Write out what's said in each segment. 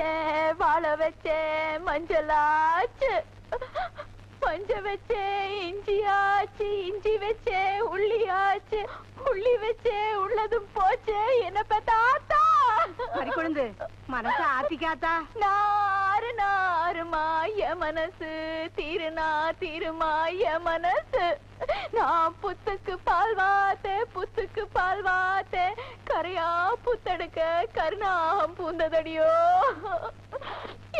வச்சேன் வாழ வச்சேன் மஞ்சளாச்சு. மஞ்ச வச்சேன் இஞ்சியாச்சு இஞ்சி வச்சேன் உள்ளியாச்சு உள்ளி வச்சேன் உள்ளதும் போச்சு என்ன பெத்தாத்தா மறிக்குழுந்து ஆத்திக்காத்தா? நாறு நாறுமா மாய மனசு திருநா தீருமா மனசு. நான் புத்துக்கு பால் வாத்தே புத்துக்கு பால் வாத்தே. கரையா புத்தடுக்க கருணாகம் பூந்ததடியோ.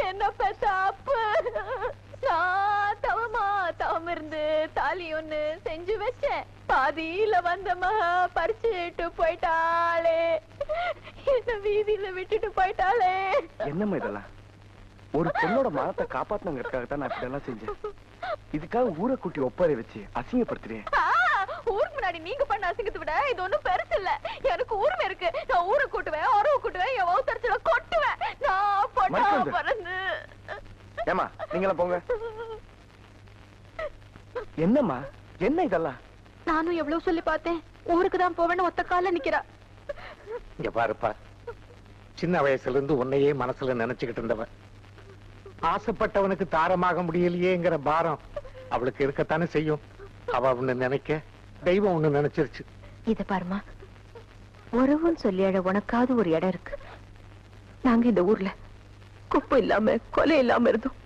என்ன பெத்தாப்பு நான் தவமா தவம் இருந்து தாலி ஒண்ணு செஞ்சு வச்சேன். பாதியில வந்த மக பறிச்சுட்டு போயிட்டா. என்ன வீதியில விட்டுட்டு போயிட்டாளே. என்னம்மா இதெல்லாம்? ஒரு பொண்ணோட மானத்தை காப்பாத்தணுங்கிறதுக்காக தான் நான் இப்படி எல்லாம் செஞ்சேன். இதுக்காக ஊரை கூட்டி ஒப்பாரி வச்சு அசிங்கப்படுத்துறேன் ஊருக்கு முன்னாடி நீங்க பண்ண அசிங்கத்தை விட இது ஒண்ணும் பெருசு இல்ல. எனக்கு உரிமை இருக்கு. நான் ஊரை கூட்டுவேன் உறவு கூட்டுவேன் என் கொட்டுவேன். நான் பொண்ணா மறக்காத. பிறந்து. ஏமா நீங்களாம் போங்க. என்னம்மா? என்ன இதெல்லாம்? நானும் எவ்வளவு சொல்லி பார்த்தேன். ஊருக்கு தான் போவேன்னு ஒத்த கால நிக்கிறா. இங்க பாருப்பா. சின்ன வயசுல இருந்து உன்னையே மனசுல நினைச்சுக்கிட்டு இருந்தவன். ஆசைப்பட்டவனுக்கு தாரமாக முடியலையேங்கிற பாரம் அவளுக்கு இருக்கத்தானே செய்யும். அவ ஒண்ணு நினைக்க தெய்வம் ஒண்ணு நினைச்சிருச்சு. இத பாருமா. உறவுன்னு சொல்லி அழ உனக்காவது ஒரு இடம் இருக்கு. நாங்க இந்த ஊர்ல குப்பை இல்லாம கொலை இல்லாம இருந்தோம்.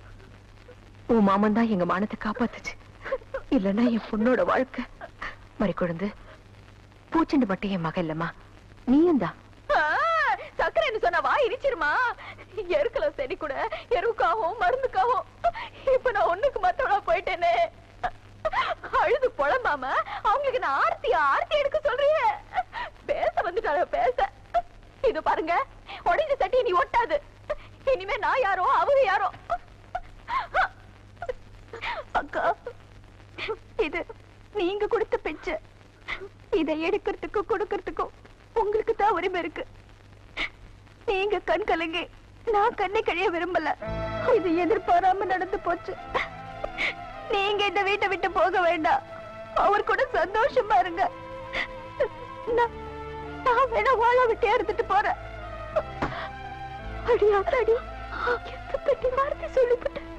உன் மாமன் தான் எங்க மானத்தை காப்பாத்துச்சு. இல்லன்னா என் பொண்ணோட வாழ்க்கை. மறி குழந்து பூச்செண்டு மட்டும் என் மக இல்லம்மா. நீயும் தான். சொன்னா எருக்கல செடி கூட எருவுக்காகவும் மருந்துக்காகவும் இப்ப நான் ஒண்ணுக்கு மத்தவனா போயிட்டேனே. அழுது புலம்பாம அவங்களுக்கு நான் ஆர்த்தி ஆர்த்தி எடுக்க சொல்றீங்க. பேச வந்துட்டாள பேச. இது பாருங்க உடைஞ்ச சட்டி நீ ஒட்டாது. இனிமே நான் யாரோ அவங்க யாரோ. அக்கா இது நீங்க கொடுத்த பிச்சை. இதை எடுக்கிறதுக்கும் கொடுக்கறதுக்கும் உங்களுக்கு தான் உரிமை இருக்கு. நீங்க கண் கலங்கி. நான் கண்ணை கழிய விரும்பல. இது எதிர்பாராம நடந்து போச்சு. நீங்க இந்த வீட்டை விட்டு போக வேண்டாம். அவர் கூட சந்தோஷமா இருங்க. நான் வேணா வாழ விட்டு இருந்துட்டு போறேன். அடி அடி பெட்டி வார்த்தை சொல்லிவிட்டேன்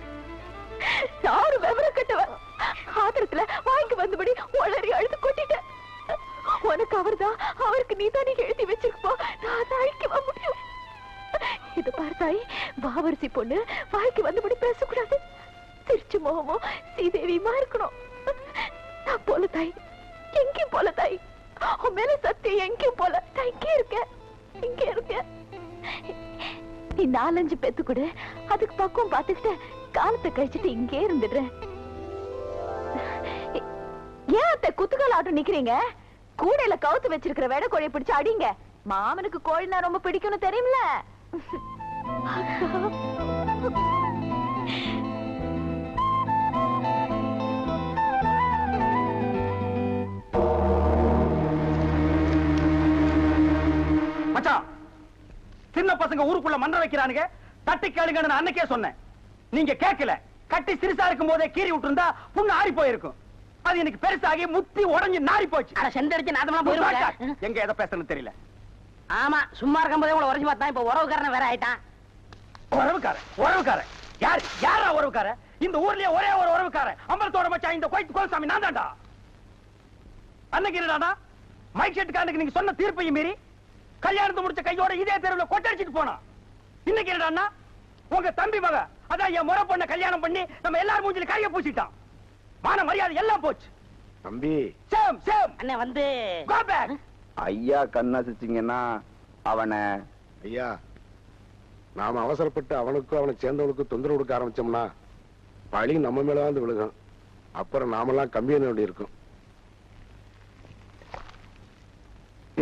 விவரம் கட்டுவேன் ஆத்திரத்துல வந்தபடி ஒளறி அழுது கொட்டிட்டேன். உனக்கு அவர்தான் அவருக்கு நீ தானே எழுதி வச்சிருப்போ நான் தான் அழிக்கவா முடியும்? இது பார்த்தாய் வாவரிசி பொண்ணு வாய்க்கு வந்தபடி பேசக்கூடாது. திருச்சி மோகமோ சீதேவியுமா இருக்கணும் நான் போல தாய் எங்கேயும் போல தாய். உன் மேல சத்தியம் எங்கேயும் போல. நான் இங்கே இருக்கேன் இங்கே இருக்கேன். நீ நாலஞ்சு பெத்து கூட அதுக்கு பக்கம் பார்த்துக்கிட்ட காலத்தை கழிச்சிட்டு இங்கே இருந்துடுறேன் ஏன் அத்தை குத்துக்கால் ஆட்டம் நிக்கிறீங்க? கூடையில கவுத்து வச்சிருக்கிற வேட கோழியை பிடிச்சு அடிங்க. மாமனுக்கு கோழினா ரொம்ப பிடிக்கும்னு தெரியும்ல. மச்சான் சின்ன பசங்க ஊருக்குள்ள மன்ற வைக்கிறானுங்க. தட்டி கேளுங்கன்னு அன்னைக்கே சொன்னேன். நீங்க கேட்கல. கட்டி சிறுசா இருக்கும் போதே கீறி விட்டுருந்தா புண்ணு ஆறி போயிருக்கும். அது எனக்கு பெருசாகி முத்தி உடைஞ்சு நாரி போச்சு. செந்தடிச்சு நாதமா போயிருவாங்க எங்க எதை பேசணும்னு தெரியல. ஆமா சும்மா இருக்கும் போதே உங்களை உரைச்சு பார்த்தா இப்ப உறவுக்காரன் வேற ஆயிட்டான். உறவுக்கார உறவுக்கார யார் யாரா உறவுக்கார இந்த ஊர்லயே ஒரே ஒரு உறவுக்கார அம்பலத்தோட மச்சான் இந்த கோயில் கோலசாமி நான் தான்டா. அன்னைக்கு என்னடாடா மைக் செட்டுக்காரனுக்கு நீங்க சொன்ன தீர்ப்பையும் மீறி கல்யாணத்தை முடிச்ச கையோட இதே தெருவுல கொட்டடிச்சிட்டு போனான். இன்னைக்கு என்னடான்னா உங்க தம்பி மக அதான் என் முறை பொண்ண கல்யாணம் பண்ணி நம்ம எல்லாரும் மூஞ்சில கைய பூசிட்டான். மான மரியாதை எல்லாம் போச்சு. தம்பி. Same same. அண்ணன் வந்து. கோ பேக் ஐயா கண்ணாசிச்சிங்கன்னா அவனை ஐயா நாம அவசரப்பட்டு அவனுக்கும் அவனை சேர்ந்தவனுக்கும் தொந்தரவு கொடுக்க ஆரம்பிச்சோம்னா பழி நம்ம மேல வந்து விழுகும் அப்புறம் நாமெல்லாம் கம்பி என்ன வேண்டி இருக்கும்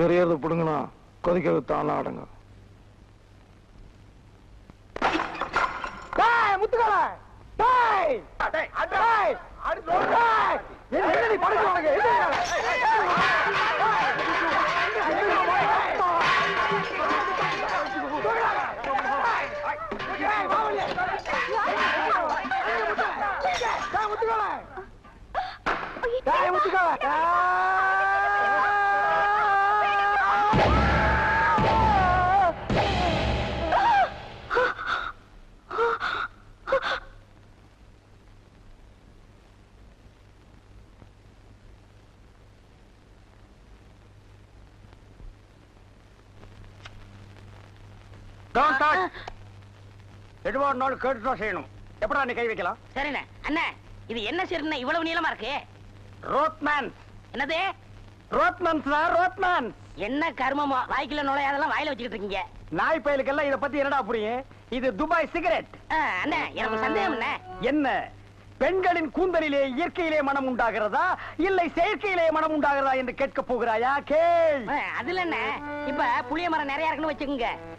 எறியறது பிடுங்கனா கொதிக்கிறது தானா அடங்க முத்துக்கால முத்துக்கோள முத்துக்கோள Don't touch. எதுவா இருந்தாலும் கேட்டுதான் செய்யணும். எப்படா நீ கை வைக்கலாம்? சரிண்ணே. அண்ணே இது என்ன சரிண்ணே இவ்வளவு நீளமா இருக்கு? ரோத்மேன் என்னது? ரோத்மேன் சார் ரோத்மேன் என்ன கர்மமோ? வாய்க்குள்ள நுழையாதெல்லாம் வாயில வச்சுக்கிட்டு இருக்கீங்க. நாய் பயலுக்கெல்லாம் இத பத்தி என்னடா புரியும்? இது துபாய் சிகரெட். அண்ணே எனக்கு சந்தேகம் என்ன? பெண்களின் கூந்தலிலே இயற்கையிலே மனம் உண்டாகிறதா? இல்லை செயற்கையிலே மனம் உண்டாகிறதா என்று கேட்க போகிறாயா? கேள். அதுல என்ன இப்ப புளிய மரம் நிறைய இருக்குன்னு வச்சுக்கோங்க.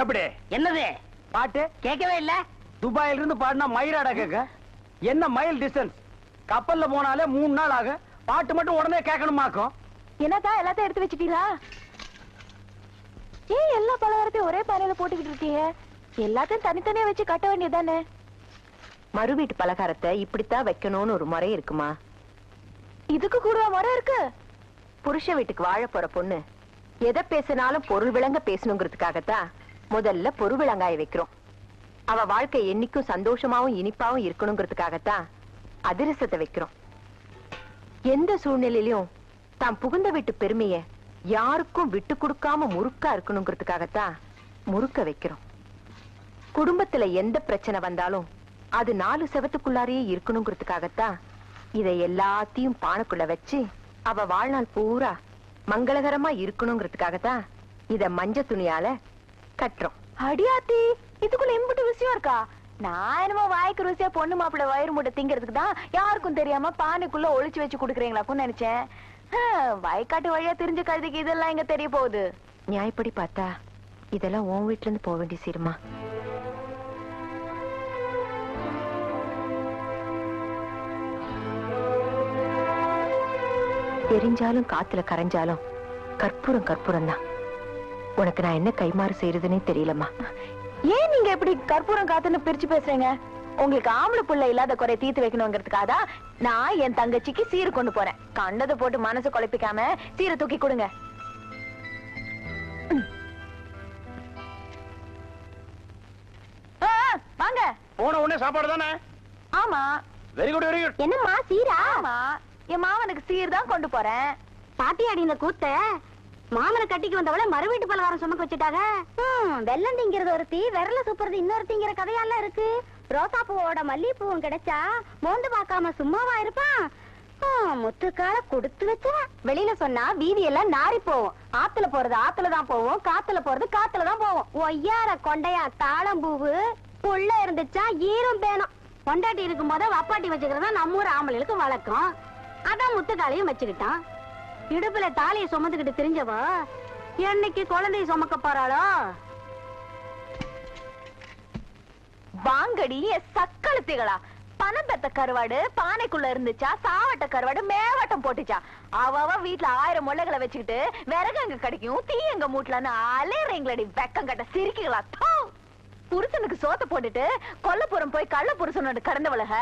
எப்படி? என்னது? பாட்டு? கேட்கவே இல்ல. துபாயில இருந்து பாடினா மயிராடா கேக்க என்ன மைல் டிஸ்டன்ஸ் கப்பல்ல போனாலே மூணு நாள் ஆகும். பாட்டு மட்டும் உடனே கேட்கணுமாக்கும். என்னக்கா எல்லாத்தையும் எடுத்து வச்சுட்டீங்களா? ஏன் எல்லா பலகாரத்தையும் ஒரே பானையில போட்டுக்கிட்டு இருக்கீங்க. எல்லாத்தையும் தனித்தனியா வச்சு கட்ட வேண்டியதானே மறு வீட்டு பலகாரத்தை இப்படித்தான் வைக்கணும்னு ஒரு முறை இருக்குமா? இதுக்கு கூட முறை இருக்கு? புருஷ வீட்டுக்கு வாழ போற பொண்ணு. எதை பேசினாலும் பொருள் விளங்க பேசணுங்கிறதுக்காகத்தான் முதல்ல பொருள் விளங்காய வைக்கிறோம். அவ வாழ்க்கை என்னைக்கும் சந்தோஷமாவும் இனிப்பாவும் இருக்கணுங்கிறதுக்காகத்தான் அதிரசத்தை வைக்கிறோம். எந்த சூழ்நிலையிலும் தாம் புகுந்த வீட்டு பெருமைய யாருக்கும் விட்டு கொடுக்காம முறுக்கா இருக்கணுங்கிறதுக்காகத்தான் முறுக்க வைக்கிறோம். குடும்பத்துல எந்த பிரச்சனை வந்தாலும் அது நாலு செவத்துக்குள்ளாரையே இருக்கணுங்கிறதுக்காகத்தான் இதை எல்லாத்தையும் பானைக்குள்ள வச்சு அவ வாழ்நாள் பூரா மங்களகரமா இருக்கணுங்கிறதுக்காகத்தான் இத மஞ்ச துணியால கட்டுறோம். அடியாத்தி இதுக்குள்ள எம்பிட்டு விஷயம் இருக்கா? நான் என்னமோ வாய்க்கு ருசியா பொண்ணு மாப்பிள்ள வயிறு மூட்டை திங்கிறதுக்கு தான் யாருக்கும் தெரியாம பானைக்குள்ள ஒளிச்சு வச்சு குடுக்கறீங்களாக்கும் நினைச்சேன். வயக்காட்டு வழியா தெரிஞ்ச கழுதிக்கு இதெல்லாம் எங்க தெரிய போகுது? நியாயப்படி பார்த்தா இதெல்லாம் உன் வீட்ல இருந்து போக வேண்டிய சீருமா? தெரிஞ்சாலும் காத்துல கரைஞ்சாலும் கற்பூரம் கற்பூரம் தான் உனக்கு நான் என்ன கைமாறு செய்யறதுன்னே தெரியலம்மா. ஏன் நீங்க எப்படி கற்பூரம் காத்துன்னு பிரிச்சு பேசுறீங்க? உங்களுக்கு ஆம்பளை புள்ள இல்லாத குறை தீர்த்து வைக்கணுங்கிறதுக்காக தான் நான் என் தங்கச்சிக்கு சீரு கொண்டு போறேன். கண்டதை போட்டு மனசு குழப்பிக்காம சீரை தூக்கி கொடுங்க. வாங்க. போன உடனே சாப்பாடு தானே? ஆமா. வெரி குட் வெரி குட் என்னம்மா சீரா? ஆமா. என் மாவனுக்கு சீர் தான் கொண்டு போறேன். பாட்டியாடி இந்த கூத்த. மாமனை கட்டிக்கு வந்தவளை மறு வீட்டு பலகாரம் சுமக்க வச்சுட்டாங்க. வெள்ளம் திங்கிறது ஒருத்தி விரல சுப்புறது இன்னொருத்திங்கிற கதையெல்லாம் இருக்கு. ரோசா பூவோட மல்லிகைப்பூவும் கிடைச்சா மோந்து பார்க்காம சும்மாவா இருப்பான் முத்துக்கால கொடுத்து வச்ச வெளியில சொன்னா வீதி எல்லாம் நாரி போவோம். ஆத்துல போறது ஆத்துல தான் போவோம். காத்துல போறது காத்துல தான் போவோம். ஒய்யார கொண்டையா தாளம்பூவு புள்ள இருந்துச்சா ஈரம் பேணும் பொண்டாட்டி இருக்கும் போத வப்பாட்டி வச்சுக்கிறதா நம்ம ஊர் ஆம்பளைகளுக்கு வழக்கம். அதான் முத்துக்காலையும் வச்சுக்கிட்டான். இடுப்புல தாலியை சுமந்துக்கிட்டு தெரிஞ்சவ? என்னைக்கு குழந்தைய சுமக்க போறாளோ? வாங்கடி சக்களத்திகளா. பணம் பெத்த கருவாடு பானைக்குள்ள இருந்துச்சா? சாவட்ட கருவாடு மேவட்டம் போட்டுச்சா? அவ வீட்டுல ஆயிரம் முள்ளைகளை வச்சுக்கிட்டு விறகு அங்க கிடைக்கும் தீ எங்க மூட்டலான்னு அலையறீங்களடி வெக்கம் கட்ட சிரிக்குகளா புருஷனுக்கு சோத்த போட்டுட்டு கொல்லப்புறம் போய் கள்ள புருஷனோட கடந்தவளக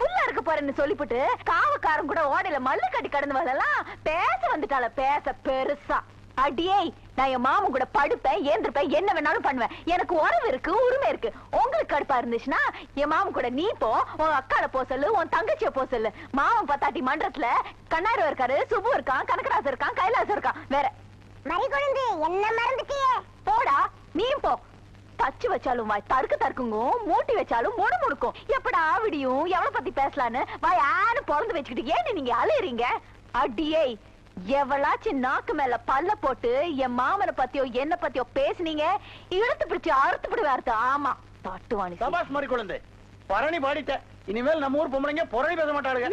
புள்ள இருக்க போறேன்னு சொல்லிப்புட்டு காவக்காரன் கூட ஓடையில மல்லு கட்டி கடந்தவளெல்லாம் பேச வந்துட்டாள பேச பெருசா. அடியே நான் என் மாமன் கூட படுப்பேன் ஏந்திருப்பேன் என்ன வேணாலும் பண்ணுவேன். எனக்கு உறவு இருக்கு உரிமை இருக்கு. உங்களுக்கு கடுப்பா இருந்துச்சுன்னா என் மாமன் கூட நீ போ உன் அக்கால போ சொல்லு உன் தங்கச்சிய போ சொல்லு. மாமன் பத்தாட்டி மன்றத்துல கண்ணாரு இருக்காரு சுபு இருக்கான் கனகராசர் இருக்கான் கைலாசம் இருக்கான் வேற. மறி கொழுந்து என்ன மறந்துட்டியே? போடா நீயும் போ. தச்சு வச்சாலும் வாய் தருக்கு தருக்குங்கும் மூட்டி வச்சாலும் முடு முடுக்கும். எப்படா விடியும்? எவ்வளவு பத்தி பேசலான்னு? வாய் ஆனு பொழந்து வச்சுக்கிட்டு ஏன்னு நீங்க அலையறீங்க அடியே எவளாச்சும் நாக்கு மேல பல்ல போட்டு என் மாமனை பத்தியோ என்ன பத்தியோ பேசுனீங்க? இழுத்து பிடிச்சு அறுத்து விடுவார்த்து ஆமா தட்டுவாணி சபாஷ் மாதிரி குழந்தை. பரணி பாடிட்ட. இனிமேல் நம்ம ஊர் பொம்பளைங்க புறணி பேச மாட்டாளுங்க.